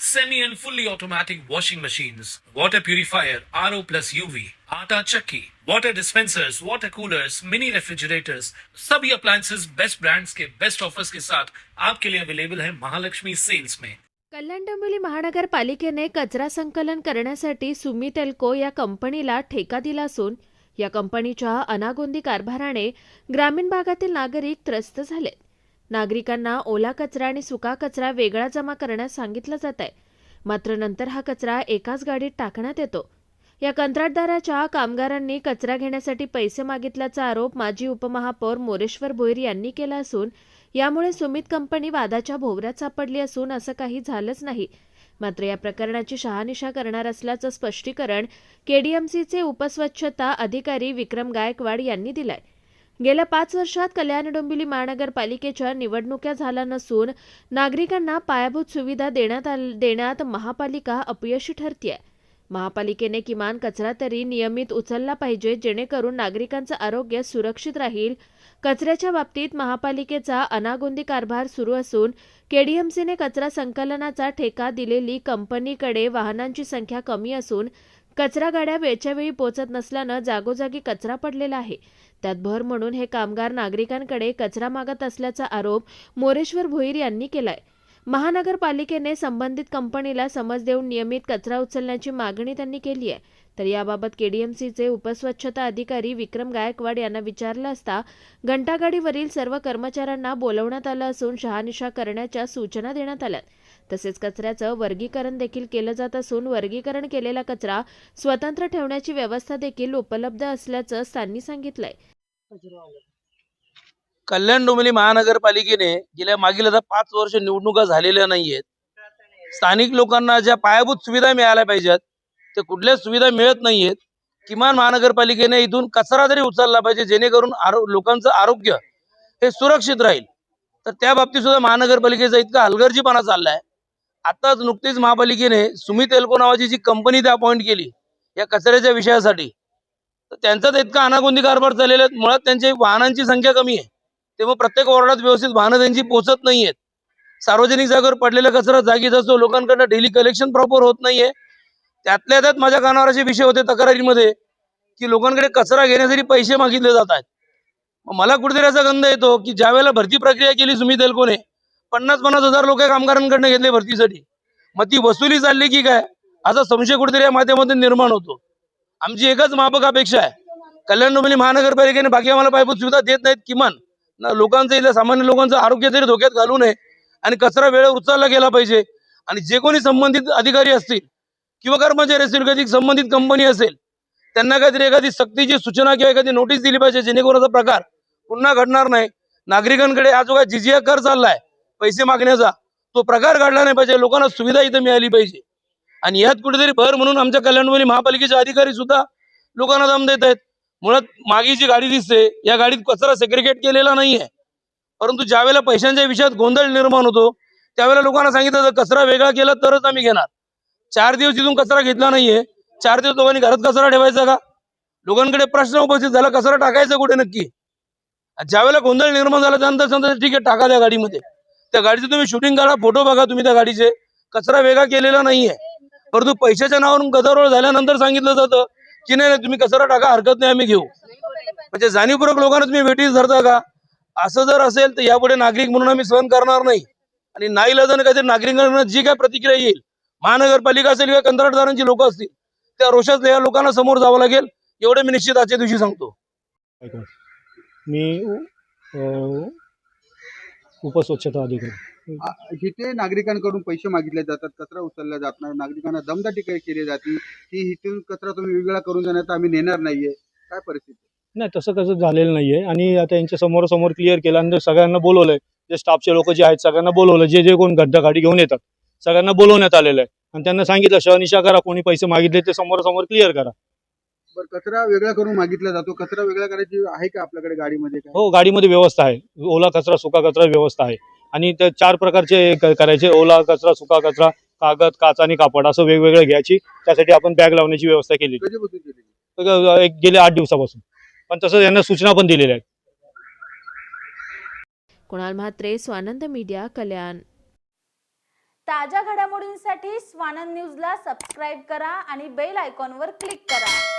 semi and fully automatic washing machines, water purifier, RO plus UV, आटा चक्की, water dispensers, water coolers, mini refrigerators, सभी appliances. Best brands के best offers के साथ आपके लिए अवेलेबल है महालक्ष्मी सेल्स में कल्याण डोंबिवली महानगरपालिकेने कचरा संकलन करण्यासाठी सुमितेल्को या कंपनीला ठेका दिला असून या कंपनीच्या अनागोंदी कारभाराने ग्रामीण भागातील नागरिक त्रस्त झालेत. नागरिकांना ओला कचरा आणि सुका कचरा वेगळा जमा करण्यास सांगितलं जात आहे मात्र नंतर हा कचरा एकाच गाडीत टाकण्यात येतो. या कंत्राटदाराच्या कामगारांनी कचरा घेण्यासाठी पैसे मागितल्याचा आरोप माजी उपमहापौर मोरेश्वर भोईर यांनी केला असून यामुळे सुमित कंपनी वादाच्या भोवऱ्यात सापडली असून असं काही झालंच नाही. मात्र या प्रकरणाची शहानिशा करणार असल्याचं स्पष्टीकरण केडीएमसीचे उपस्वच्छता अधिकारी विक्रम गायकवाड यांनी दिलंय. गेल्या पाच वर्षात कल्याण डोंबिवली महानगरपालिकेच्या निवडणुका झाल्या नसून नागरिकांना पायाभूत सुविधा देण्यात देण्यात महापालिका अपयशी ठरतीये. महापालिकेने किमान कचरा तरी नियमित उचलला पाहिजे जेणेकरून नागरिकांचं आरोग्य सुरक्षित राहील. कचऱ्याच्या बाबतीत महापालिकेचा अनागोंदी कारभार सुरू असून केडीएमसीने कचरा संकलनाचा ठेका दिलेली कंपनीकडे वाहनांची संख्या कमी असून कचरा गाड्या वेळच्या वेळी पोहोचत नसल्यानं जागोजागी कचरा पडलेला आहे. त्यात भर म्हणून हे कामगार नागरिकांकडे कचरा मागत असल्याचा आरोप मोरेश्वर भोईर यांनी केलाय. महानगरपालिकेने संबंधित कंपनीला समज देऊन नियमित कचरा उचलण्याची मागणी त्यांनी केली आहे. तर याबाबत केडीएमसीचे उपस्वच्छता अधिकारी विक्रम गायकवाड यांना विचारलं असता घंटागाडीवरील सर्व कर्मचाऱ्यांना बोलवण्यात आलं असून शहानिशा करण्याच्या सूचना देण्यात आल्या तसेच कचऱ्याचं वर्गीकरण देखील केलं जात असून वर्गीकरण केलेला कचरा स्वतंत्र ठेवण्याची व्यवस्था देखील उपलब्ध असल्याचं त्यांनी सांगितलंय. कल्याण डोंबिवली महानगरपालिकेने गेल्या मागील आता पाच वर्ष निवडणुका झालेल्या नाहीयेत. स्थानिक लोकांना ज्या पायाभूत सुविधा मिळाल्या पाहिजेत त्या कुठल्याच सुविधा मिळत नाहीयेत किमान महानगरपालिकेने इथून कचरा तरी उचलला पाहिजे जेणेकरून आरो लोकांचं आरोग्य हे सुरक्षित राहील. तर त्या बाबतीत सुद्धा महानगरपालिकेचा इतका हलगर्जीपणा चाललाय. आताच नुकतीच महापालिकेने सुमित एल्को नावाची जी कंपनी ते अपॉइंट केली या कचऱ्याच्या विषयासाठी. तर त्यांचा तर इतका अनागोंदी कारभार चाललेला आहे मुळात त्यांची वाहनांची संख्या कमी आहे. तेव्हा प्रत्येक वॉर्डात व्यवस्थित वाहनं त्यांची पोहोचत नाहीयेत. सार्वजनिक जागेवर पडलेला कचरा जागीच असतो लोकांकडनं डेली कलेक्शन प्रॉपर होत नाहीये. त्यातल्या त्यात माझ्या कानावर असे विषय होते तक्रारीमध्ये की लोकांकडे कचरा घेण्यासाठी पैसे मागितले जात आहेत. मला कुठेतरी असा गंध येतो की ज्या वेळेला भरती प्रक्रिया केली सुमित एल्कोने पन्नास पन्नास हजार लोक कामगारांकडनं घेतले भरतीसाठी. मग ती वसुली चालली की काय? असा संशय कुठेतरी या माध्यमातून निर्माण होतो. आमची एकच मापक अपेक्षा आहे. कल्याण डोंबिवली महानगरपालिकेने बाकी आम्हाला पायभूत सुविधा देत नाहीत किमान. लोकांचं इथल्या सामान्य लोकांचं आरोग्य तरी धोक्यात घालू नये. आणि कचरा वेळेवर उचलला गेला पाहिजे. आणि जे कोणी संबंधित अधिकारी असतील किंवा कर्मचारी असतील कधी संबंधित कंपनी असेल त्यांना काहीतरी एखादी सक्तीची सूचना किंवा एखादी नोटीस दिली पाहिजे जेणेकरून असा प्रकार पुन्हा घडणार नाही. नागरिकांकडे हा जो काय जिजिया कर चाललाय पैसे मागण्याचा तो प्रकार घडला नाही पाहिजे. लोकांना सुविधा इथं मिळाली पाहिजे. आणि यात कुठेतरी भर म्हणून आमच्या कल्याणवली महापालिकेचे अधिकारी सुद्धा लोकांना दम देत आहेत. मुळात मागे जी गाडी दिसते या गाडीत कचरा सेग्रिगेट केलेला नाहीये. परंतु ज्यावेळेला पैशांच्या विषयात गोंधळ निर्माण होतो त्यावेळेला लोकांना सांगितलं जर कचरा वेगळा केला तरच आम्ही घेणार. चार दिवस तिथून कचरा घेतला नाहीये. चार दिवस लोकांनी घरात कचरा ठेवायचा का? लोकांकडे प्रश्न उपस्थित झाला कचरा टाकायचा कुठे नक्की? ज्यावेळेला गोंधळ निर्माण झाला त्यानंतर सांगतात ठीक आहे टाका द्या गाडीमध्ये. त्या गाडीचे तुम्ही शूटिंग काढा फोटो बघा तुम्ही त्या गाडीचे. कचरा वेगळा केलेला नाहीये. परंतु पैशाच्या नावावरून गदारोळ झाल्यानंतर सांगितलं जातं की नाही नाही, तुम्ही कचरा टाका हरकत नाही आम्ही घेऊ. म्हणजे जाणीवपूर्वक लोकांना तुम्ही वेटीस धरता का? असं जर असेल तर यापुढे नागरिक म्हणून आम्ही सहन करणार नाही. आणि नाईलाजाने काहीतरी नागरिकांना जी काय प्रतिक्रिया येईल महानगरपालिका असेल किंवा कंत्राटदारांची लोक असतील त्या रोषात या लोकांना समोर जावं लागेल. एवढं मी निश्चित आजच्या दिवशी सांगतो. मी उपस्वच्छता अधिकारी. जिथे नागरिकांकडून पैसे मागितले जातात कचरा उचलला जात नाही नागरिकांना दमदाटी काही केली जाते की इथून कचरा तुम्ही वेगळा करून जाणार तर आम्ही नेणार नाहीये. काय परिस्थिती? नाही तसं कसं झालेलं नाहीये. आणि आता यांच्या समोर समोर क्लिअर केलं आणि सगळ्यांना बोलवलंय. जे स्टाफचे लोक जे आहेत सगळ्यांना बोलवलं जे जे कोण गड्डा गाडी घेऊन येतात सगळ्यांना बोलवण्यात आलेलं आहे. आणि त्यांना सांगितलं शहनिशा करा कोणी पैसे मागितले ते समोर समोर क्लिअर करा. कचरा वेगळा करून मागितला जातो. कचरा वेगळा करायची आहे का आपल्याकडे गाडीमध्ये काय? हो गाडीमध्ये व्यवस्था आहे. ओला कचरा सुका कचरा व्यवस्था आहे. आणि त्या चार प्रकारचे क- करायचे. ओला कचरा सुका कचरा कागद काच आणि कापड असं वेगवेगळं घ्यायची. त्यासाठी आपण बॅग लावण्याची व्यवस्था केली कधीपासून केली एक गेले आठ दिवसापासून. पण तसं यांना सूचना पण दिलेल्या आहेत. कुणाल म्हात्रे स्वानंद मीडिया कल्याण. ताज्या घडामोडींसाठी स्वानंद न्यूजला सबस्क्राईब करा आणि बेल आयकॉनवर क्लिक करा.